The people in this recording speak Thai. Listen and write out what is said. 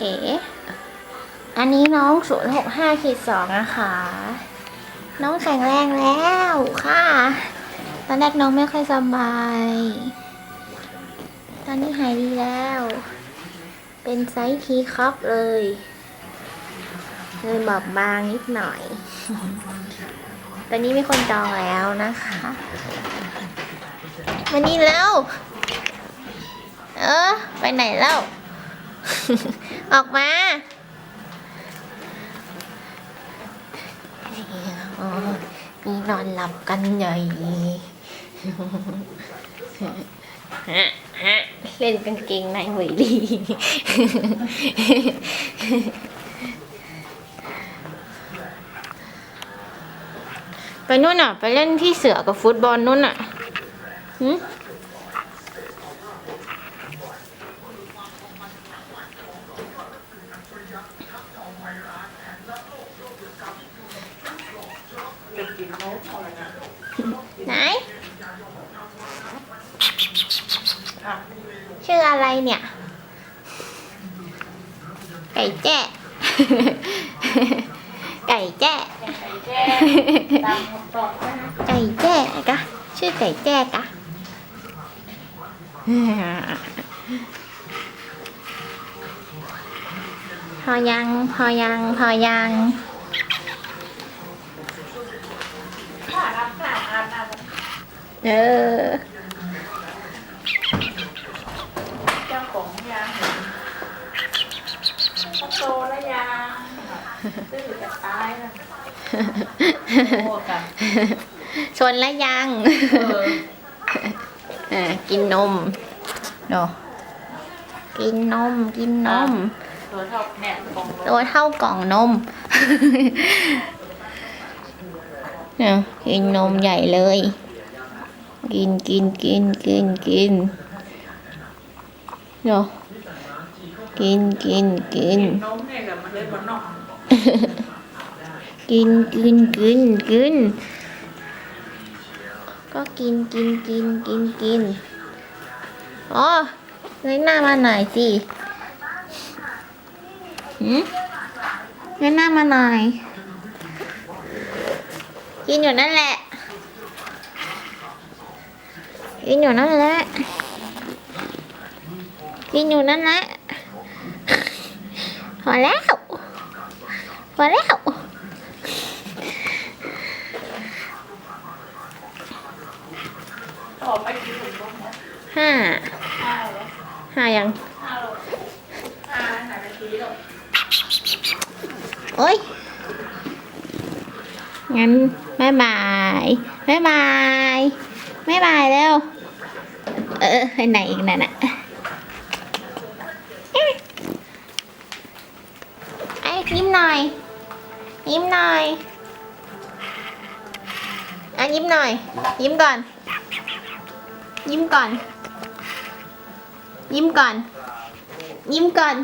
เอ๋ อันนี้น้องศูนย์หกห้าขีดสองนะคะ น้องแข็งแรงแล้วค่ะ ตอนแรกน้องไม่ค่อยสบาย ตอนนี้หายดีแล้ว เป็นไซส์ทีคัพเลยเลยบอบบางนิดหน่อย ตอนนี้มีคนจองแล้วนะคะมานี่แล้ว เออ ไปไหนแล้ว ออกมาออมีนอนหลับกันใหญ่ฮะฮะเล่นกางเกงในหวยดีไปนู่นอะ ไปเล่นที่เสือกับฟุตบอลนู่นอะหื ไหน ชื่ออะไรเนี่ย ไก่แจ้ ไก่แจ้ ไก่แจ้กะ ชื่อไก่แจ้กะ อยัง พอยัง พอยังเออเจ้าของยังเขาโตแล้วยังตื้อจะตายแล้วโอ้กันชนแล้วยังเออเออกินนมโนกินนม กินนม ตัวเท่าเนี่ยกองตัวเท่ากล่องนมเนี่ยกินนมใหญ่เลย กินกินกินกินกินเนาะกินกินกินกินกินกินกิน ก็กินกินกินกินกินอ๋อเงยหน้ามาหน่อยสิ หืมเงยหน้ามาหน่อยกินอยู่นั่นแหละกินอยู่นั่นแหละกินอยู่นั่นแหละพอแล้วพอแล้วห้าห้ายังห้าห้าไหนนาทีหรอ โอ้ย งั้นบายบายบายบายบายบายแล้ว เออไปไหนอีกนั่นน่ะเอ๊ะไอ้ยิ้มหน่อย ยิ้มหน่อยอะยิ้มหน่อย ยิ้มก่อน ยิ้มก่อน ยิ้มก่อน ยิ้มก่อน